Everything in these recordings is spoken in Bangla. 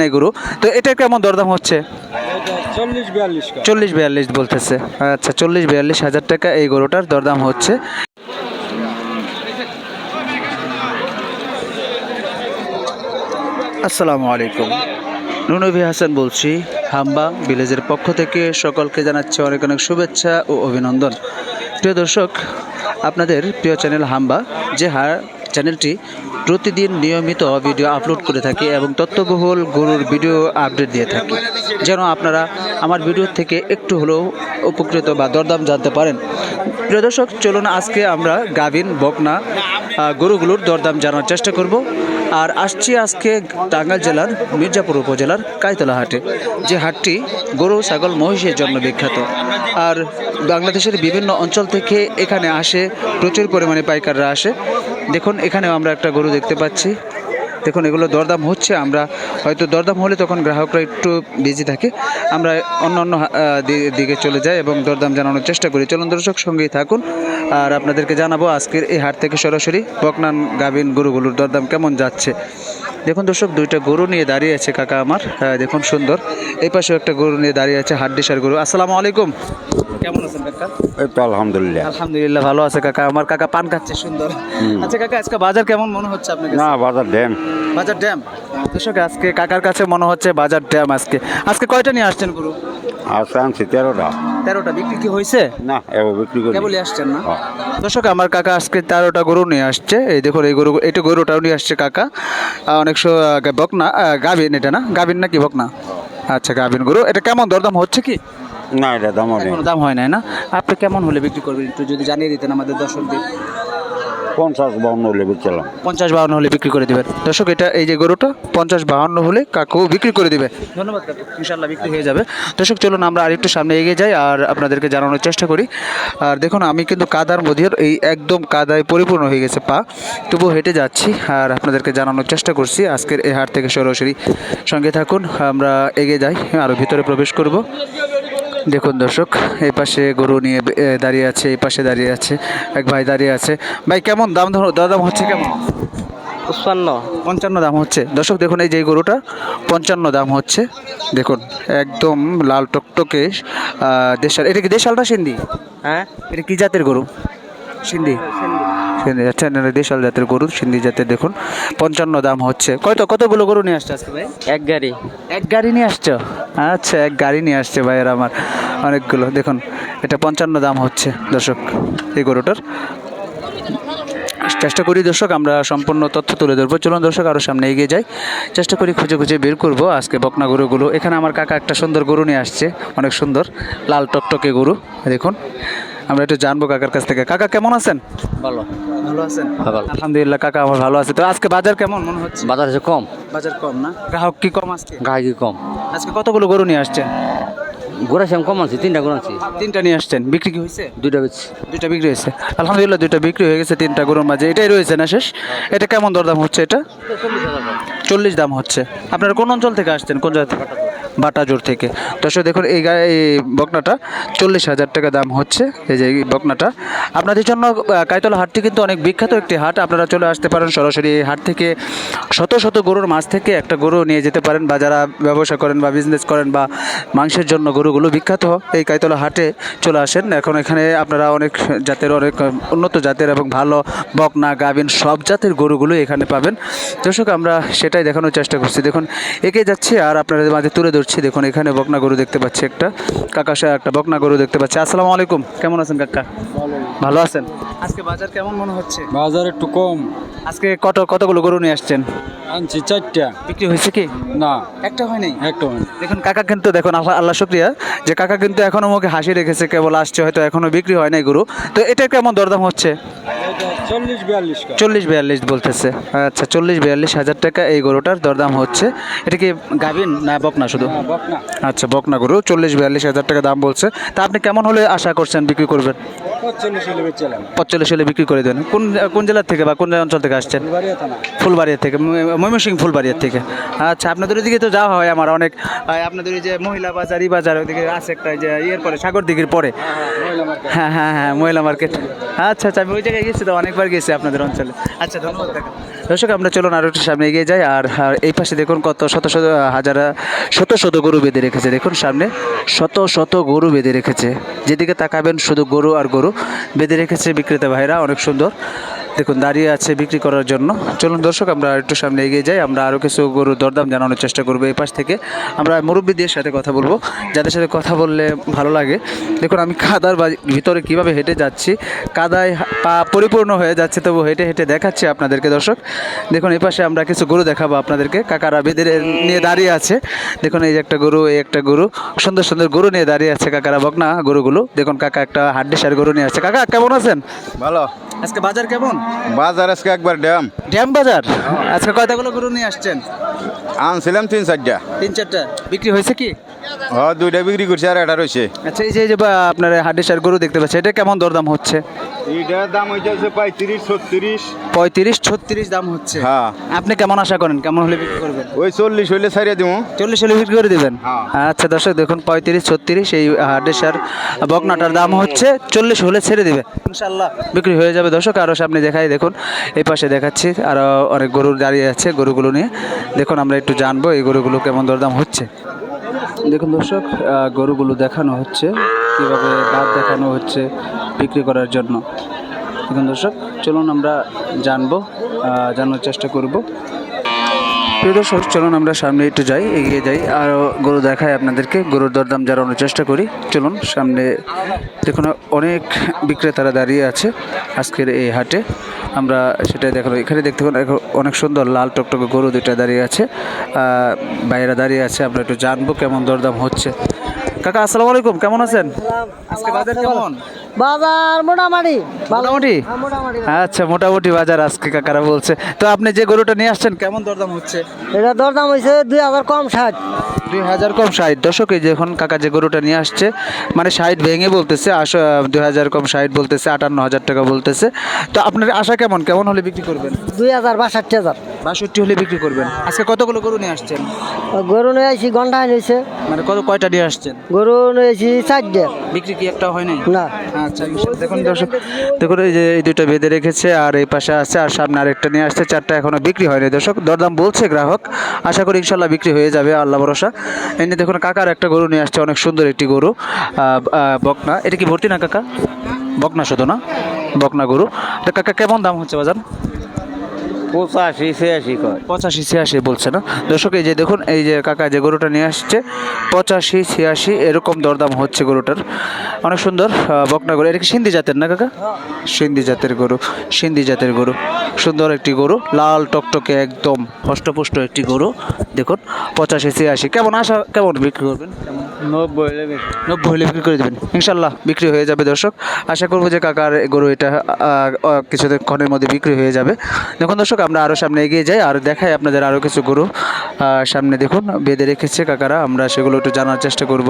নাই গরু। তো এটা কেমন দরদাম হচ্ছে? চল্লিশ বিয়াল্লিশ চল্লিশ বিয়াল্লিশ বলতেছে। আচ্ছা চল্লিশ বিয়াল্লিশ হাজার টাকা এই গরুটার দরদাম হচ্ছে। আসসালামু আলাইকুম। নুনবি হাসান বলছি হাম্বা ভিলেজের পক্ষ থেকে সকলকে জানাচ্ছি অনেক অনেক শুভেচ্ছা ও অভিনন্দন। প্রিয় দর্শক আপনাদের প্রিয় চ্যানেল হাম্বা যে হার চ্যানেলটি প্রতিদিন নিয়মিত ভিডিও আপলোড করে থাকি এবং তথ্যবহুল গরুর ভিডিও আপডেট দিয়ে থাকে। যেন আপনারা আমার ভিডিও থেকে একটু হলেও উপকৃত বা দরদাম জানতে পারেন। প্রিয় দর্শক, চলুন আজকে আমরা গাভিন, বকনা গরুগুলোর দরদাম জানার চেষ্টা করব। আর আসছি আজকে টাঙ্গাইল জেলার মির্জাপুর উপজেলার কাইতলা হাটে, যে হাটটি গরু, ছাগল, মহিষের জন্য বিখ্যাত। আর বাংলাদেশের বিভিন্ন অঞ্চল থেকে এখানে আসে, প্রচুর পরিমাণে পাইকাররা আসে। দেখুন, এখানেও আমরা একটা গরু দেখতে পাচ্ছি। দেখুন, এগুলো দরদাম হচ্ছে। আমরা হয়তো দরদাম হলে তখন গ্রাহকরা একটু বিজি থাকে। আমরা অন্য অন্য দিকে চলে যাই এবং দরদাম জানানোর চেষ্টা করি। চলুন দর্শক, সঙ্গেই থাকুন। আর আপনাদেরকে জানাব, আজকের এই হাট থেকে সরাসরি বকনান গাভিন গরুগুলোর দরদাম কেমন যাচ্ছে। দেখুন দর্শক দুইটা গরু নিয়ে দাঁড়িয়ে আছে কাকা আমার। হ্যাঁ, দেখুন সুন্দর। এই পাশে একটা গরু নিয়ে দাঁড়িয়ে আছে হাড্ডিসার গরু। আসসালামু আলাইকুম। কেমন আছেন কাকা? এই তো আলহামদুলিল্লাহ। আলহামদুলিল্লাহ ভালো আছে কাকা। আমার কাকা পান খাচ্ছে সুন্দর। আচ্ছা কাকা আজকে বাজার কেমন মনে হচ্ছে আপনাকে? না বাজার ড্যাম। বাজার ড্যাম? দর্শক আজকে কাকার কাছে মনে হচ্ছে বাজার ড্যাম আজকে। আজকে কয়টা নিয়ে আসছেন গুরু? আনছি তেরোটা। তেরোটা বিক্রি কি হয়েছে? না এবার বিক্রি করি কেবলই আসছেন না। হ্যাঁ। দর্শক আমার কাকা আজকে তেরোটা গরু নিয়ে আসছে। এই দেখুন এই গরু এটা গরুটাও নিয়ে আসছে কাকা। অনেক বকনা। গাভিন এটা না? গাভিন নাকি বকনা? আচ্ছা গাভিন গরু। এটা কেমন দরদাম হচ্ছে কি? না এটা দাম হয় নাই না? আপনি কেমন হলে বিক্রি করবেন? একটু যদি জানিয়ে দিতেন আমাদের দর্শকদের। পঞ্চাশ বাউন্ন হলে বেচলাম পঞ্চাশ বাহান্ন হলে বিক্রি করে দিবেন। দর্শক, এটা এই যে গরুটা, পঞ্চাশ বাহান্ন হলে কাকু বিক্রি করে দিবে। ধন্যবাদ কাকু ইনশাল্লাহ বিক্রি হয়ে যাবে। দর্শক, চলুন আমরা আরেকটু সামনে এগিয়ে যাই আর আপনাদেরকে জানানোর চেষ্টা করি। আর দেখুন, আমি কিন্তু কাদার মধ্যে এই একদম কাদায় পরিপূর্ণ হয়ে গেছে পা। তবুও হেঁটে যাচ্ছি আর আপনাদেরকে জানানোর চেষ্টা করছি। আজকের এই হাট থেকে সরাসরি সঙ্গে থাকুন, আমরা এগিয়ে যাই আরও ভিতরে প্রবেশ করব। দেখুন দর্শক এই পাশে গরু নিয়ে দাঁড়িয়ে আছে এই পাশে দাঁড়িয়ে আছে এক ভাই দাঁড়িয়ে আছে। ভাই কেমন দাম ধরো দাম হচ্ছে কেমন? পঞ্চান্ন। পঞ্চান্ন দাম হচ্ছে। দর্শক দেখুন এই যে গরুটা পঞ্চান্ন দাম হচ্ছে। দেখুন একদম লাল টকটকে দেশাল। এটা কি দেশালটা সিন্ধি? হ্যাঁ। এটা কি জাতের গরু? সিন্ধি। সিন্ধি। আচ্ছা দেশাল জাতের গরু সিন্ধি জাতের দেখুন পঞ্চান্ন দাম হচ্ছে। কত কতগুলো গরু নিয়ে আসছে আজকে ভাই? এক গাড়ি। এক গাড়ি নিয়ে আসছো? আচ্ছা এক গাড়ি নিয়ে আসছে ভাইয়ের আমার অনেকগুলো। দেখুন এটা পঞ্চান্ন দাম হচ্ছে দর্শক এই গরুটার। চেষ্টা করি দর্শক আমরা সম্পূর্ণ তথ্য তুলে ধরবো। চলুন দর্শক আরও সামনে এগিয়ে যাই। চেষ্টা করি খুঁজে খুঁজে বের করব আজকে বকনা গরুগুলো। এখানে আমার কাকা একটা সুন্দর গরু নিয়ে আসছে অনেক সুন্দর লাল টকটকে গরু দেখুন। আমরা একটু জানব কাকার কাছ থেকে। কাকা কেমন আছেন? ভালো। ভালো আছেন? ভালো। আলহামদুলিল্লাহ কাকা আমার ভালো আছে। তো আজকে বাজার কেমন মনে হচ্ছে? বাজার আছে কম। বাজার কম না? গ্রাহক কি কম আজকে? গাড়ি কম? আজকে কতগুলো গরু নিয়ে আসছেন? ঘোরাছি আমি কম আনছি তিনটা ঘোরাচ্ছি তিনটা নিয়ে আসছেন। বিক্রি কি হয়েছে? দুইটা বেচছি। দুইটা বিক্রি হয়েছে। আলহামদুলিল্লাহ দুইটা বিক্রি হয়ে গেছে তিনটা গরুর মাঝে। এটাই রয়েছে না শেষ? এটা কেমন দরদাম হচ্ছে এটা? চল্লিশ দাম হচ্ছে। আপনারা কোন অঞ্চল থেকে আসছেন? কোন জায়গা থেকে? বাটাজোর থেকে। দর্শক, দেখুন, এই এই বকনাটা চল্লিশ হাজার টাকা দাম হচ্ছে, এই যে বকনাটা। আপনাদের জন্য কাইতলা হাটটি কিন্তু অনেক বিখ্যাত একটি হাট। আপনারা চলে আসতে পারেন সরাসরি এই হাট থেকে। শত শত গরুর মাছ থেকে একটা গরু নিয়ে যেতে পারেন বা যারা ব্যবসা করেন বা বিজনেস করেন বা মাংসের জন্য গরুগুলো বিখ্যাত, এই কাইতলা হাটে চলে আসেন। এখন এখানে আপনারা অনেক জাতের, অনেক উন্নত জাতের এবং ভালো বকনা, গাভিন সব জাতের গরুগুলো এখানে পাবেন। দর্শক, আমরা সেটাই দেখানোর চেষ্টা করছি। দেখুন, এগিয়ে যাচ্ছি আর আপনাদের মাঝে তুলে ধরছি। দেখুন এখানে বকনা গরু দেখতে পাচ্ছি একটা। কাকা সা একটা বকনা গরু দেখতে পাচ্ছি। আসসালামু আলাইকুম। কেমন আছেন কাকা? ভালো আছেন? আজকে বাজার কেমন মনে হচ্ছে? বাজার একটু কম। আজকে কত কতগুলো গরু নিয়ে আসছেন? আনছি চারটা। বিক্রি হয়েছে কি? না। একটা হয় নাই? একটা দেখুন কাকা কিন্তু দেখুন আল্লাহ আল্লাহ শুক্রিয়া যে কাকা কিন্তু এখনও মুখে হাসি রেখেছে কেবল আসছে হয়তো এখনও বিক্রি হয় নাই গরু। তো এটা কেমন দরদাম হচ্ছে? চল্লিশ বিয়াল্লিশ চল্লিশ বিয়াল্লিশ বলতেছে। আচ্ছা চল্লিশ বিয়াল্লিশ হাজার টাকা এই গরুটার দরদাম হচ্ছে। এটা কি গাভিন না বকনা শুধু? আচ্ছা বকনা গরু চল্লিশ বিয়াল্লিশ হাজার টাকা দাম বলছে। তা আপনি কেমন হলে আশা করছেন বিক্রি করবেন? পঁচল্লিশ হলে বিক্রি করে দেবেন। কোন কোন জেলার থেকে বা কোন অঞ্চল থেকে আসছেন? ফুলবাড়িয়া থেকে ম- ময়মনসিংহ ফুলবাড়িয়া থেকে। আচ্ছা আপনাদের ওইদিকে তো যাওয়া হয় আমার অনেক। আপনাদের ওই যে মহিলা বাজার ই বাজার ওইদিকে আছে একটা যে ইয়ের পরে সাগর দিঘির পরে। হ্যাঁ হ্যাঁ হ্যাঁ মহিলা মার্কেট। আচ্ছা আচ্ছা আমি ওই জায়গায় গেছি তো অনেকবার গেছি আপনাদের অঞ্চলে। আচ্ছা ধন্যবাদ। দর্শক আমরা চলুন আরও একটু সামনে এগিয়ে যাই আর আর এই পাশে দেখুন কত শত শত হাজার শত শত গরু বেঁধে রেখেছে। দেখুন সামনে শত শত গরু বেঁধে রেখেছে। যেদিকে তাকাবেন শুধু গরু আর গরু। বেঁধে রেখেছে বিক্রেতা ভাইরা অনেক সুন্দর। দেখুন দাঁড়িয়ে আছে বিক্রি করার জন্য। চলুন দর্শক আমরা একটু সামনে এগিয়ে যাই। আমরা আরও কিছু গরুর দরদাম জানানোর চেষ্টা করব এই পাশ থেকে। আমরা মুরব্বীদের সাথে কথা বলব। যাদের সাথে কথা বললে ভালো লাগে। দেখুন আমি কাদার ভিতরে কীভাবে হেঁটে যাচ্ছি কাদায় পা পরিপূর্ণ হয়ে যাচ্ছে তবু হেঁটে হেঁটে দেখাচ্ছি আপনাদেরকে দর্শক। দেখুন এই পাশে আমরা কিছু গরু দেখাবো আপনাদেরকে। কাকারা বেঁধে নিয়ে দাঁড়িয়ে আছে। দেখুন এই যে একটা গরু এই একটা গরু। সুন্দর সুন্দর গরু নিয়ে দাঁড়িয়ে আছে কাকারা বকনা গরুগুলো। দেখুন কাকা একটা হাড্ডি সার গরু নিয়ে আসছে। কাকা কেমন আছেন? ভালো। আজকে বাজার কেমন? বাজার আজকে একবার ড্যাম। ড্যাম বাজার? আজকে কয়টাগুলো গরু নিয়ে আসছেন? আনছিলাম তিন চারটা। তিন চারটা। বিক্রি হয়েছে কি? হ দুইটা বিক্রি করছে আর একটা রয়েছে। আচ্ছা এই যে এই যে বা আপনার হাড্ডি সার গরু দেখতে পাচ্ছেন এটা কেমন দরদাম হচ্ছে? এইটার দাম হইতে হচ্ছে পঁয়ত্রিশ ছত্রিশ। পঁয়ত্রিশ ছত্রিশ দাম হচ্ছে। হ্যাঁ। আপনি কেমন আশা করেন কেমন হলে বিক্রি করবেন? ওই চল্লিশ হইলে ছাড়িয়ে দিব চল্লিশ হলে বিক্রি করে দেবেন? হ্যাঁ। আচ্ছা দর্শক দেখুন পঁয়ত্রিশ ছত্রিশ এই হাড্ডেসার বকনাটার দাম হচ্ছে চল্লিশ হলে ছেড়ে দেবে ইনশাল্লাহ বিক্রি হয়ে যাবে দর্শক আরও সামনে দেখাই দেখুন এই পাশে দেখাচ্ছি আরও অনেক গরু দাঁড়িয়ে আছে গরুগুলো নিয়ে। দেখুন আমরা একটু জানব এই গরুগুলো কেমন দরদাম হচ্ছে। দেখুন দর্শক গরুগুলো দেখানো হচ্ছে, কীভাবে দাঁত দেখানো হচ্ছে বিক্রি করার জন্য। দেখুন দর্শক, চলুন আমরা জানব জানার চেষ্টা করব। প্রিয় দর্শক চলুন আমরা সামনে একটু যাই এগিয়ে যাই। আর গরু দেখাই আপনাদেরকে গরুর দরদাম জানানোর চেষ্টা করি। চলুন সামনে দেখুন অনেক বিক্রেতারা দাঁড়িয়ে আছে আজকের এই হাটে। আমরা সেটাই দেখানো এখানে দেখতে অনেক সুন্দর লাল টকটকে গরু দুইটা দাঁড়িয়ে আছে। বাইরে দাঁড়িয়ে আছে আমরা একটু জানব কেমন দরদাম হচ্ছে। কাকা আসসালামু আলাইকুম কেমন আছেন? আজকে বাজার কেমন? বাজার মোটামুটি। মোটামুটি? হ্যাঁ, আচ্ছা মোটামুটি বাজার আজকে কাকারা বলছে। তো আপনি যে গরুটা নিয়ে আসছেন কেমন দরদাম হচ্ছে? এটা দরদাম হয়েছে দুই হাজার কম ষাট। দুই হাজার কম ষাট। দশক এই যে এখন কাকা যে গরুটা নিয়ে আসছে মানে ষাট ভেঙে বলতেছে আশা দুই হাজার কম ষাট বলতেছে আটান্ন হাজার টাকা বলতেছে। তো আপনার আশা কেমন? কেমন হলে বিক্রি করবেন? দুই হাজার বাষট্টি হাজার। বাষট্টি হলে বিক্রি করবেন। আজকে কতগুলো গরু নিয়ে আসছেন? গরু নিয়ে আসি ঘন্টায় নিয়েছে মানে কত কয়টা নিয়ে আসছেন? গরু নিয়ে আসি চারটে। বিক্রি কি একটা হয় নাই? না। আচ্ছা দেখুন দর্শক দেখুন এই যে এই দুটো বেঁধে রেখেছে আর এই পাশে আছে আর সামনে আরেকটা নিয়ে আসছে চারটা এখনও বিক্রি হয়নি। দর্শক দরদাম বলছে গ্রাহক। আশা করি ইনশাল্লাহ বিক্রি হয়ে যাবে আল্লাহ ভরসা। এনে দেখুন, কাকার একটা গরু নিয়ে আসছে, অনেক সুন্দর একটি গরু। বকনা। এটা কি ভর্তি না, কাকা? বকনা শুধু না? বকনা গরু। কাকা, কেমন দাম হচ্ছে বাজার? পঁচাশি, ছিয়াশি কয়। পঁচাশি, ছিয়াশি বলছে না? দর্শক, এই যে দেখুন, এই যে কাকা যে গরুটা নিয়ে আসছে, পঁচাশি, ছিয়াশি, এরকম দরদাম হচ্ছে গরুটার। অনেক সুন্দর বকনা গরু। এটা কি সিন্ধি জাতের না কাকা? সিন্ধি জাতের গরু, সিন্ধি জাতের গরু। সুন্দর একটি গরু, লাল টকটকে একদম হষ্টপুষ্ট একটি গরু। দেখুন, পঁচাশি, ছিয়াশি, কেমন আশা, কেমন বিক্রি করবেন? কেমন নব্বই হলে নব্বই হলে বিক্রি করে দেবেন। ইনশাল্লাহ বিক্রি হয়ে যাবে দর্শক। আশা করব যে কাকার গরু এটা কিছুদিন ক্ষণের মধ্যে বিক্রি হয়ে যাবে। দেখুন দর্শক, আমরা আরও সামনে এগিয়ে যাই, আর দেখাই আপনাদের আরও কিছু গরু। সামনে দেখুন, বেঁধে রেখেছে কাকারা, আমরা সেগুলো একটু জানার চেষ্টা করব।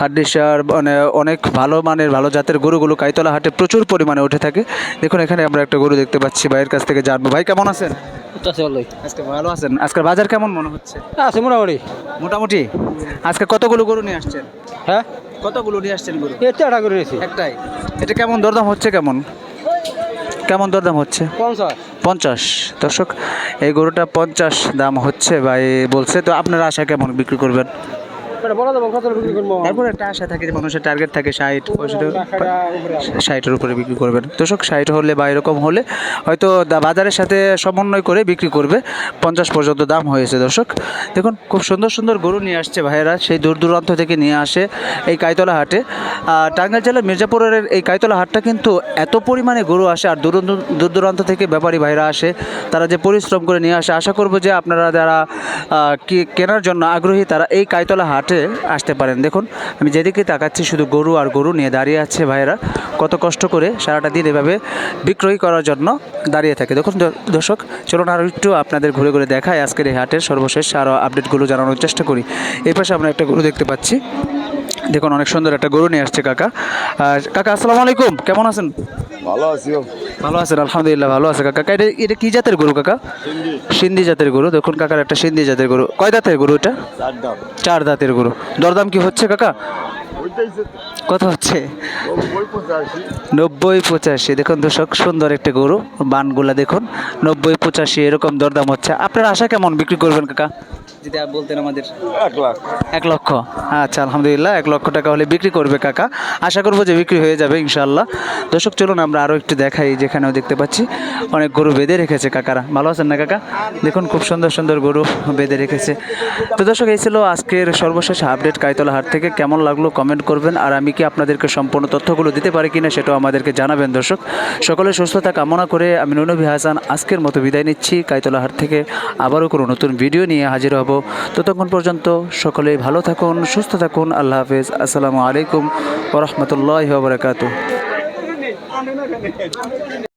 হাড্ডিসার মানে অনেক ভালো মানের, ভালো জাতের গরুগুলো কাইতলা হাটে প্রচুর পরিমাণে উঠে থাকে। দেখুন, এখানে আমরা একটা গরু দেখতে পাচ্ছি, ভাইয়ের কাছ থেকে জানব। ভাই, কেমন আছেন? চলই আজকে ভালো আছেন? আজকের বাজার কেমন মনে হচ্ছে? আছে মোটামুটি। মোটামুটি? আজকে কতগুলো গরু নিয়ে আসছেন? হ্যাঁ? কতগুলো নিয়ে আসছেন গরু? এ চারটা গরু নিয়েছি। একটাই। এটা কেমন দরদাম হচ্ছে কেমন? কেমন দরদাম হচ্ছে? পঞ্চাশ। পঞ্চাশ। দর্শক এই গরুটা পঞ্চাশ দাম হচ্ছে বা বলছে তো আপনার আশা কেমন বিক্রি করবেন? তারপরে একটা আশা থাকে যে মানুষের টার্গেট থাকে ষাট, পঁয়ষট্টি, ষাটের উপরে বিক্রি করবেন দর্শক, ষাট হলে বা এরকম হলে হয়তো বাজারের সাথে সমন্বয় করে বিক্রি করবে। পঞ্চাশ পর্যন্ত দাম হয়েছে দর্শক। দেখুন, খুব সুন্দর সুন্দর গরু নিয়ে আসছে ভাইয়েরা। সেই দূর দূরান্ত থেকে নিয়ে আসে এই কাইতলা হাটে। আর টাঙ্গাইল জেলার মির্জাপুরের এই কাইতলা হাটটা কিন্তু এত পরিমাণে গরু আসে আর দূর- দূর দূরান্ত থেকে ব্যাপারী ভাইরা আসে, তারা যে পরিশ্রম করে নিয়ে আসে, আশা করব যে আপনারা যারা কি কেনার জন্য আগ্রহী, তারা এই কাইতলা হাটে আসতে পারেন। দেখুন, আমি যেদিকে তাকাচ্ছি শুধু গরু আর গরু নিয়ে দাঁড়িয়ে আছে ভাইয়েরা। কত কষ্ট করে সারাটা দিন এভাবে বিক্রয় করার জন্য দাঁড়িয়ে থাকে। দেখুন দর্শক, চলুন আরও একটু আপনাদের ঘুরে ঘুরে দেখায় আজকের এই হাটের সর্বশেষ আরও আপডেটগুলো জানানোর চেষ্টা করি। এই পাশে আমরা একটা গরু দেখতে পাচ্ছি। দেখুন অনেক সুন্দর একটা গরু নিয়ে আসছে কাকা। কাকা আসসালাম আলাইকুম। কেমন আছেন? ভালো আছি ভালো আছেন আলহামদুলিল্লাহ ভালো আছে কাকা। কাকা, এটা এটা কি জাতের গরু কাকা? সিন্ধি। জাতের গরু। দেখুন কাকার একটা সিন্ধি জাতের গরু। কয় দাঁতের গরু এটা? চার দাঁতের গরু। দরদাম কি হচ্ছে কাকা? কত হচ্ছে? নব্বই পঁচাশি। দেখুন দর্শক সুন্দর একটা গরু বানগুলা দেখুন নব্বই পঁচাশি এরকম দরদাম হচ্ছে। আপনার আশা কেমন? বিক্রি করবেন কাকা? যদি আপ বলতেন আমাদের। এক লাখ। এক লক্ষ। আচ্ছা আলহামদুলিল্লাহ এক লক্ষ টাকা হলে বিক্রি করবে কাকা। আশা করব যে বিক্রি হয়ে যাবে ইনশাল্লাহ দর্শক চলুন আমরা আরও একটু দেখাই যেখানেও দেখতে পাচ্ছি। অনেক গরু বেঁধে রেখেছে কাকারা। ভালো আছেন না কাকা? দেখুন খুব সুন্দর সুন্দর গরু বেঁধে রেখেছে। তো দর্শক এই ছিল আজকের সর্বশেষ আপডেট কাইতলা হাট থেকে। কেমন লাগল কমেন্ট করবেন। আর আমি কি আপনাদেরকে সম্পূর্ণ তথ্যগুলো দিতে পারি কিনা সেটাও আমাদেরকে জানাবেন, দর্শক। সকলে সুস্থতা কামনা করে আমি নুনবি হাসান আজকের মতো বিদায় নিচ্ছি। কাইতলাহার থেকে আবারও কোনো নতুন ভিডিও নিয়ে হাজির হব। ততক্ষণ পর্যন্ত সকলে ভালো থাকুন, সুস্থ থাকুন। আল্লাহ হাফেজ। আসসালামু আলাইকুম ওরহমতুল্লাহ বারকাতু